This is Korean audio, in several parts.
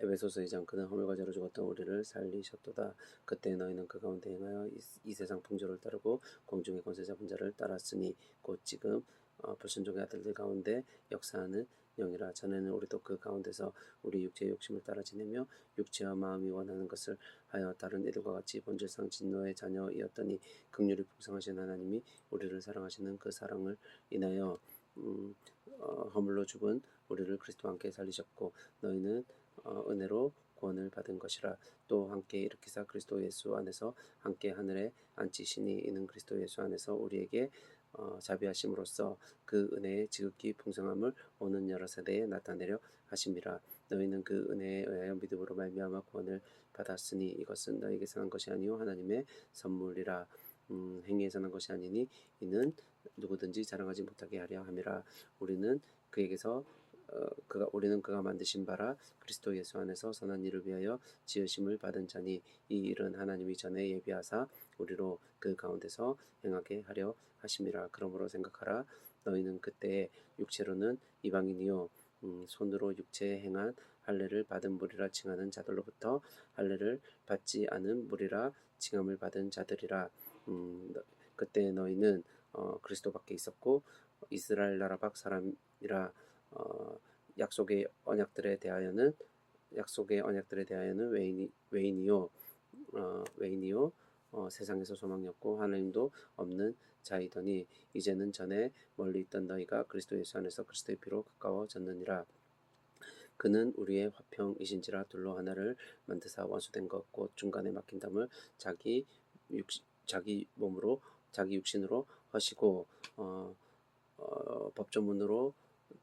에베소서 2장 그는 허물과 죄로 죽었던 우리를 살리셨도다. 그때 너희는 그 가운데 행하여 이, 이 세상 풍조를 따르고 공중의 권세 잡은 자를 따랐으니 곧 지금 어, 불순종의 아들들 가운데 역사하는 영이라 전에는 우리도 그 가운데서 우리 육체의 욕심을 따라 지내며 육체와 마음이 원하는 것을 하여 다른 이들과 같이 본질상 진노의 자녀이었더니 극률이 풍성하신 하나님이 우리를 사랑하시는 그 사랑을 인하여 음, 어, 허물로 죽은 우리를 그리스도와 함께 살리셨고 너희는 어, 은혜로 구원을 받은 것이라. 또 함께 일으키사 그리스도 예수 안에서 함께 하늘에 앉히시니 이는 그리스도 예수 안에서 우리에게 어, 자비하심으로써 그 은혜의 지극히 풍성함을 오는 여러 세대에 나타내려 하심이라 너희는 그 은혜에 의하여 믿음으로 말미암아 구원을 받았으니 이것은 너희에게서 난 것이 아니요 하나님의 선물이라 음, 행위에서 난 것이 아니니 이는 누구든지 자랑하지 못하게 하려 함이라. 우리는 그에게서 어, 그가 우리는 그가 만드신 바라 그리스도 예수 안에서 선한 일을 위하여 지으심을 받은 자니 이 일은 하나님이 전에 예비하사 우리로 그 가운데서 행하게 하려 하심이라. 그러므로 생각하라. 너희는 그때 육체로는 이방인이요 음, 손으로 육체에 행한 할례를 받은 무리라 칭하는 자들로부터 할례를 받지 않은 무리라 칭함을 받은 자들이라. 음, 너- 그때 너희는 어, 그리스도 밖에 있었고 이스라엘 나라 밖 사람이라 어, 약속의 언약들에 대하여는 약속의 언약들에 대하여는 외인이 외인이요 어, 외인이요 어, 세상에서 소망이 없고 하나님도 없는 자이더니 이제는 전에 멀리 있던 너희가 그리스도 예수 안에서 그리스도의 피로 가까워졌느니라 그는 우리의 화평이신지라 둘로 하나를 만드사 원수된 것 곧 중간에 막힌 담을 자기 육 자기 몸으로 자기 육신으로 하시고 어, 어, 법조문으로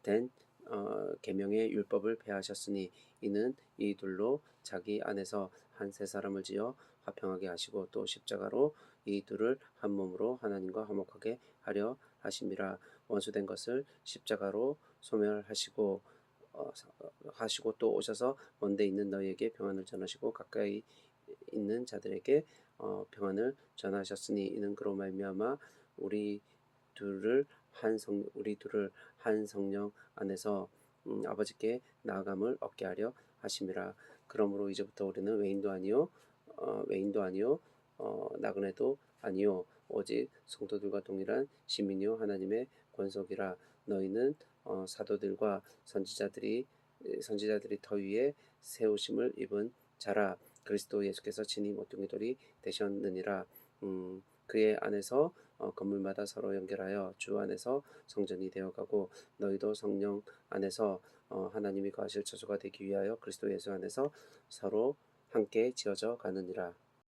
된 어, 계명의 율법을 폐하셨으니 이는 이 둘로 자기 안에서 한 세 사람을 지어 화평하게 하시고 또 십자가로 이 둘을 한 몸으로 하나님과 화목하게 하려 하심이라. 원수된 것을 십자가로 소멸하시고 하시고 또 오셔서 먼데 있는 너희에게 평안을 전하시고 가까이 있는 자들에게 어, 평안을 전하셨으니 이는 그로 말미암아 우리 둘을 한 성 우리 둘을 한 성령 안에서 음, 아버지께 나아감을 얻게 하려 하심이라. 그러므로 이제부터 우리는 외인도 아니요 어, 외인도 아니요 어, 나그네도 아니요. 오직 성도들과 동일한 시민이요 하나님의 권속이라. 너희는 어, 사도들과 선지자들이 선지자들이 터 위에 세우심을 입은 자라. 그리스도 예수께서 친히 모퉁이 돌이 되셨느니라. 음, 그의 안에서 어, 건물마다 서로 연결하여 주 안에서 성전이 되어가고 너희도 성령 안에서 어, 하나님이 거하실 처소가 되기 위하여 그리스도 예수 안에서 서로 함께 지어져 가느니라